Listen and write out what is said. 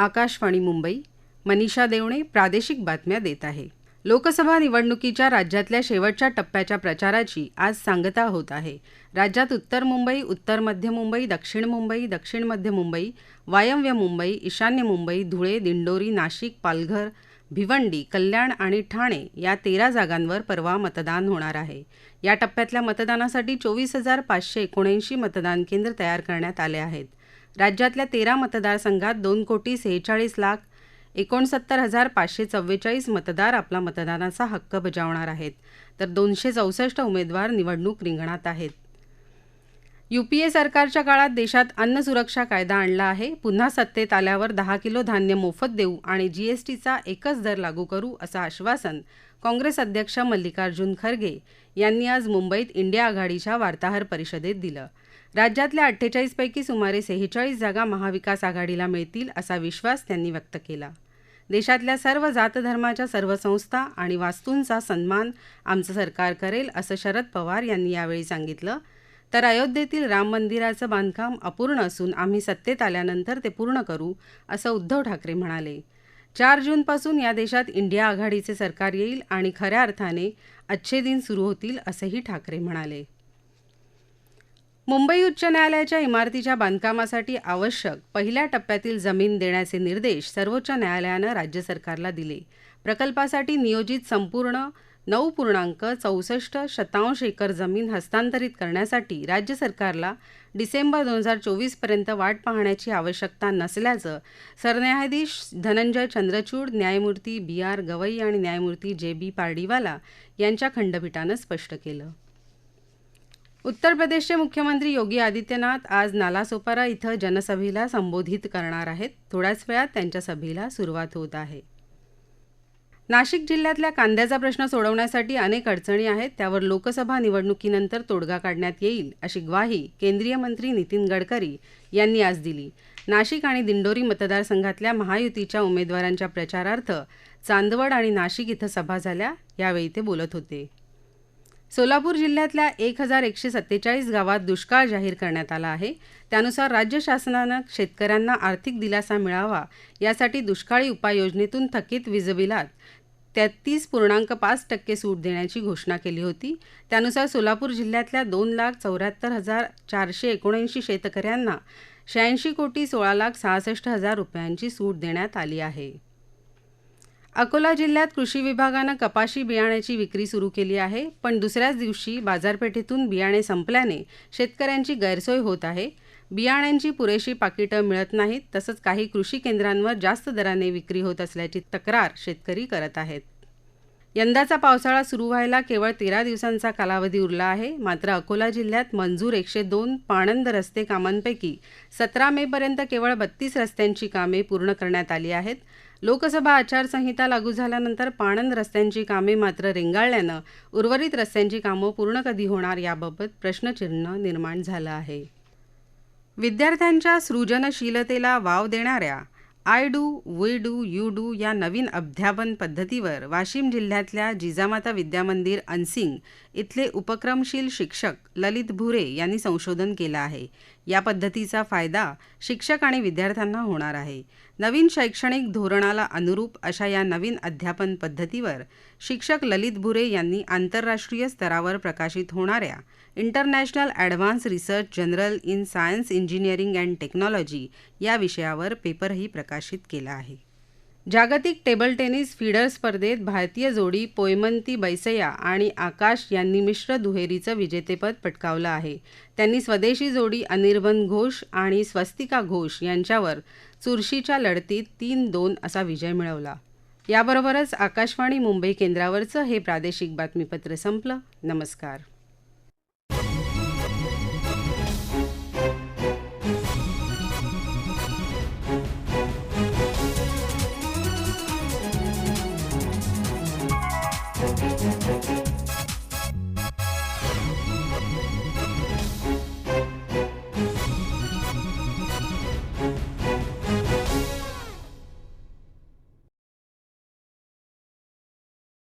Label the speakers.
Speaker 1: आकाशवाणी मुंबई मनीषा देवणे प्रादेशिक बातम्या देत आहे लोकसभा निवडणुकीच्या राज्यातल्या शेवटच्या टप्प्याच्या प्रचाराची आज सांगता होत आहे राज्यात उत्तर मुंबई उत्तर मध्य मुंबई दक्षिण मुंबई दक्षिण मध्य मुंबई वायव्य मुंबई ईशान्य मुंबई धुळे दिंडोरी नाशिक पालघर भिवंडी कल्याण आणि ठाणे या तेरा जागांवर परवा मतदान होणार आहे या टप्प्यातल्या मतदानासाठी चोवीस हजार पाचशे एकोणऐंशी मतदान केंद्र तयार करण्यात आले आहेत राज्यातल्या तेरा मतदारसंघात दोन कोटी सेहेचाळीस लाख एकोणसत्तर हजार पाचशे चव्वेचाळीस मतदार आपला मतदानाचा हक्क बजावणार आहेत तर दोनशे चौसष्ट उमेदवार निवडणूक रिंगणात आहेत युपीए सरकारच्या काळात देशात अन्न सुरक्षा कायदा आणला आहे पुन्हा सत्तेत आल्यावर दहा किलो धान्य मोफत देऊ आणि जीएसटीचा एकच दर लागू करू असं आश्वासन काँग्रेस अध्यक्ष मल्लिकार्जुन खरगे यांनी आज मुंबईत इंडिया आघाडीच्या वार्ताहर परिषदेत दिलं राज्यातल्या अठ्ठेचाळीसपैकी सुमारे सेहेचाळीस जागा महाविकास आघाडीला मिळतील असा विश्वास त्यांनी व्यक्त केला देशातल्या सर्व जातधर्माच्या सर्व संस्था आणि वास्तूंचा सन्मान आमचं सरकार करेल असं शरद पवार यांनी यावेळी सांगितलं तर अयोध्येतील राम मंदिराचं बांधकाम अपूर्ण असून आम्ही सत्तेत आल्यानंतर ते पूर्ण करू असं उद्धव ठाकरे म्हणाले चार जूनपासून या देशात इंडिया आघाडीचे सरकार येईल आणि खऱ्या अर्थाने अच्छे दिन सुरू होतील असंही ठाकरे म्हणाले मुंबई उच्च न्यायालयाच्या इमारतीच्या बांधकामासाठी आवश्यक पहिल्या टप्प्यातील जमीन देण्याचे निर्देश सर्वोच्च न्यायालयानं राज्य सरकारला दिले प्रकल्पासाठी नियोजित संपूर्ण नऊ पूर्णांक चौसष्ट शतांश एकर जमीन हस्तांतरित करण्यासाठी राज्य सरकारला डिसेंबर दोन हजार चोवीसपर्यंत वाट पाहण्याची आवश्यकता नसल्याचं सरन्यायाधीश धनंजय चंद्रचूड न्यायमूर्ती बी आर गवई आणि न्यायमूर्ती जे बी पार्डीवाला यांच्या खंडपीठानं स्पष्ट केलं उत्तर प्रदेशचे मुख्यमंत्री योगी आदित्यनाथ आज नालासोपारा इथं जनसभेला संबोधित करणार आहेत थोड्याच वेळात त्यांच्या सभेला सुरुवात होत आहे नाशिक जिल्ह्यातल्या कांद्याचा प्रश्न सोडवण्यासाठी अनेक अडचणी आहेत त्यावर लोकसभा निवडणुकीनंतर तोडगा काढण्यात येईल अशी ग्वाही केंद्रीय मंत्री नितीन गडकरी यांनी आज दिली नाशिक आणि दिंडोरी मतदारसंघातल्या महायुतीच्या उमेदवारांच्या प्रचारार्थ चांदवड आणि नाशिक इथं सभा झाल्या यावेळी ते बोलत होते सोलापूर जिल्ह्यातल्या एक हजार एकशे सत्तेचाळीस गावात दुष्काळ जाहीर करण्यात आला आहे त्यानुसार राज्य शासनानं शेतकऱ्यांना आर्थिक दिलासा मिळावा यासाठी दुष्काळी उपाययोजनेतून थकीत वीजबिलात तेहतीस पूर्णांक पाच टक्के सूट देण्याची घोषणा केली होती त्यानुसार सोलापूर जिल्ह्यातल्या दोन लाख चौऱ्याहत्तर हजार चारशे एकोणऐंशी शेतकऱ्यांना शहाऐंशी कोटी सोळा लाख सहासष्ट हजार रुपयांची सूट देण्यात आली आहे अकोला जिल्ह्यात कृषी विभागानं कपाशी बियाण्याची विक्री सुरू केली आहे पण दुसऱ्याच दिवशी बाजारपेठेतून बियाणे संपल्याने शेतकऱ्यांची गैरसोय होत आहे बियाण्यांची पुरेशी पाकिटं मिळत नाहीत तसंच काही कृषी केंद्रांवर जास्त दराने विक्री होत असल्याची तक्रार शेतकरी करत आहेत यंदाचा पावसाळा सुरू व्हायला केवळ तेरा दिवसांचा कालावधी उरला आहे मात्र अकोला जिल्ह्यात मंजूर एकशे दोन पाणंद रस्ते कामांपैकी सतरा मेपर्यंत केवळ बत्तीस रस्त्यांची कामे पूर्ण करण्यात आली आहेत लोकसभा आचारसंहिता लागू झाल्यानंतर पाणंद रस्त्यांची कामे मात्र रेंगाळल्यानं उर्वरित रस्त्यांची कामं पूर्ण कधी होणार याबाबत प्रश्नचिन्ह निर्माण झालं आहे विद्यार्थ्यांच्या सृजनशीलतेला वाव देणाऱ्या I do we do you do या नवीन अध्यापन पद्धतीवर वाशिम जिल्ह्यातल्या जिजामाता विद्यामंदिर अनसिंग इथले उपक्रमशील शिक्षक ललित भुरे यांनी संशोधन केलं आहे या पद्धतीचा फायदा शिक्षक आणि विद्यार्थ्यांना होणार आहे नवीन शैक्षणिक धोरणाला अनुरूप अशा या नवीन अध्यापन पद्धतीवर शिक्षक ललित भुरे यांनी आंतरराष्ट्रीय स्तरावर प्रकाशित होणाऱ्या international advance research journal in science engineering and technology या विषयावर पेपरही प्रकाशित केला आहे जागतिक टेबल टेनिस फीडर स्पर्धेत भारतीय जोडी पोयमंती बैसया आणि आकाश यांनी मिश्र दुहेरीचं विजेतेपद पटकावलं आहे त्यांनी स्वदेशी जोडी अनिर्बन घोष आणि स्वस्तिका घोष यांच्यावर चुरशीच्या लढतीत तीन दोन असा विजय मिळवला याबरोबरच आकाशवाणी मुंबई केंद्रावरचं हे प्रादेशिक बातमीपत्र संपलं नमस्कार